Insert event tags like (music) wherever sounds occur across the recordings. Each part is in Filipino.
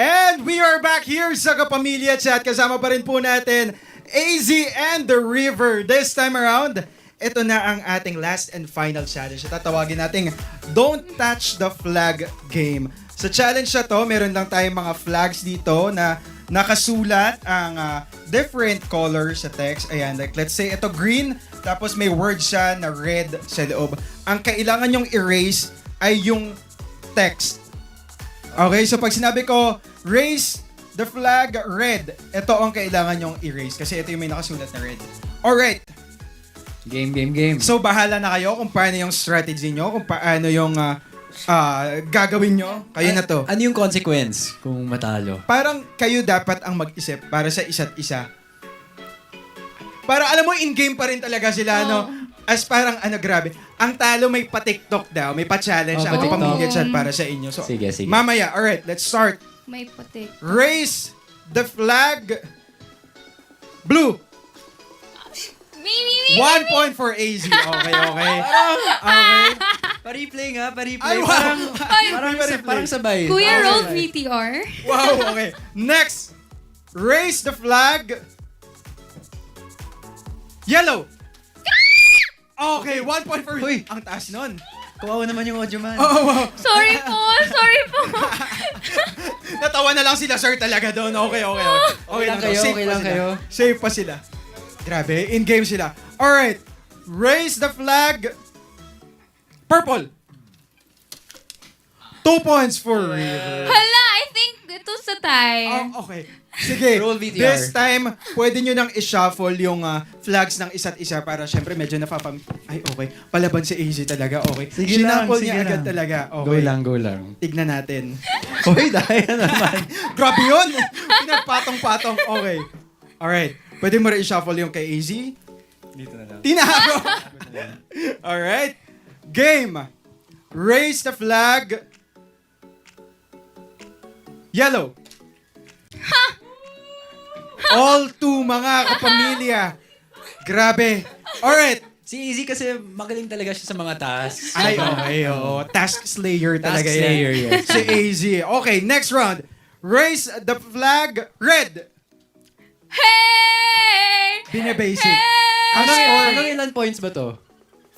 And we are back here sa Kapamilya Chat. Kasama pa rin po natin AZ and The River. This time around, ito na ang ating last and final challenge. Tatawagin nating Don't Touch the Flag Game. Sa challenge na to, meron lang tayong mga flags dito na nakasulat ang ah, different colors sa text. Ayan, like let's say ito green, tapos may word siya na red sa loob. Ang kailangan yung erase ay yung text. Okay, so pag sinabi ko, raise the flag red, ito ang kailangan yung erase kasi ito yung may nakasulat na red. Alright, Game, game, game. so bahala na kayo kung paano yung strategy nyo, kung paano yung ah, ah, gagawin nyo. Kayo na to. Ano yung consequence kung matalo? Parang kayo dapat ang mag-isip para sa isa't isa. Para alam mo, in-game pa rin talaga sila, no? As parang, ano, grabe. Ang talo may pa-TikTok daw, may pa-challenge Oh, ang pa-TikTok. pamilya chat para sa inyo. So, Sige, sige. Mamaya, alright, let's start. May putik. Raise the flag blue. Me, me, me! One point for AZ. Okay, okay. (laughs) Okay. (laughs) Pa-replay nga, pa-replay. Ay, wow. Parang, Ay, parang, pa-replay. sa- parang sabay. Kuya Okay. rolled VTR. Wow, okay. Next. Raise the flag. Yellow. Okay, one point for... Uy. Ang taas nun. Kawawa naman yung audio man. Oh, wow. Sorry po, sorry po. (laughs) Natawa na lang sila, sir, talaga doon. Okay, okay, okay. (laughs) Okay lang kayo, Safe okay pa lang sila. kayo. Safe pa sila. Grabe, in-game sila. Alright. Raise the flag. Purple. Two points for River. (laughs) Tie. Oh, okay. Sige. Roll VTR. This time, pwede nyo nang i-shuffle yung ah, flags ng isa't isa para syempre medyo napapam... Ay, okay. Palaban si AZ talaga. Okay. Sige lang, Shuffle sige niya agad lang. talaga. Go Okay. lang, go lang. Tignan natin. (laughs) Uy, dahil naman. (laughs) Grabe yun! Pinagpatong-patong. Okay. Alright. Pwede mo rin i-shuffle yung kay AZ. Dito na lang. Tinago! (laughs) Alright. Game. Raise the flag. Yellow. All two mga kapamilya. Grabe. Alright. Si Easy kasi magaling talaga siya sa mga tasks. Ay, okay, oo. Task Slayer Task talaga Slayer, yan. yes. si AZ. Okay, next round. Raise the flag red. Hey! Binebasic. Hey! Ang Hanggang, hanggang ilan points ba to?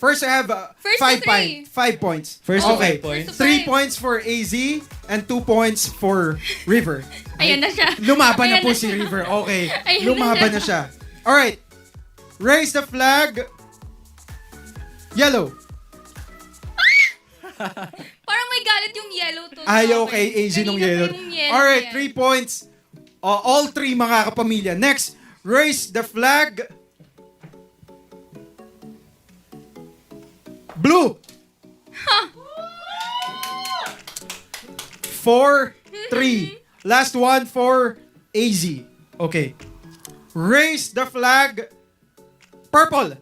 First, I have uh, First five, to three. point- five points. First to okay. five points. First to Three five. points for AZ and two points for River. Ayan na siya. Lumaban na Ayan po na si siya. River. Okay. Ayan na Lumaban na siya. Alright. Raise the flag. Yellow. (laughs) Parang may galit yung yellow to. Ayaw kay AZ nung yellow. yung yellow Alright, three points. Uh, all three mga kapamilya. Next, raise the flag. Blue. Four, three. Last one for AZ. Okay. Raise the flag. Purple. (laughs)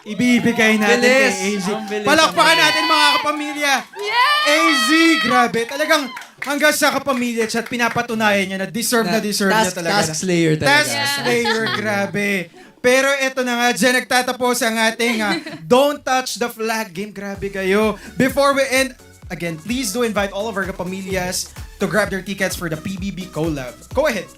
Ibibigay natin Bilis. kay AZ. Ang bilis, Palakpakan natin mga kapamilya. AZ, grabe. Talagang hanggang sa kapamilya chat, pinapatunayan niya na deserve na, Na- deserve task- niya talaga. task slayer talaga. Task Yeah. slayer, grabe. Pero eto na nga, dyan nagtatapos ang ating ah, Don't Touch the Flag game. Grabe kayo. Before we end, again, please do invite all of our kapamilyas to grab their tickets for the PBB collab. Go ahead.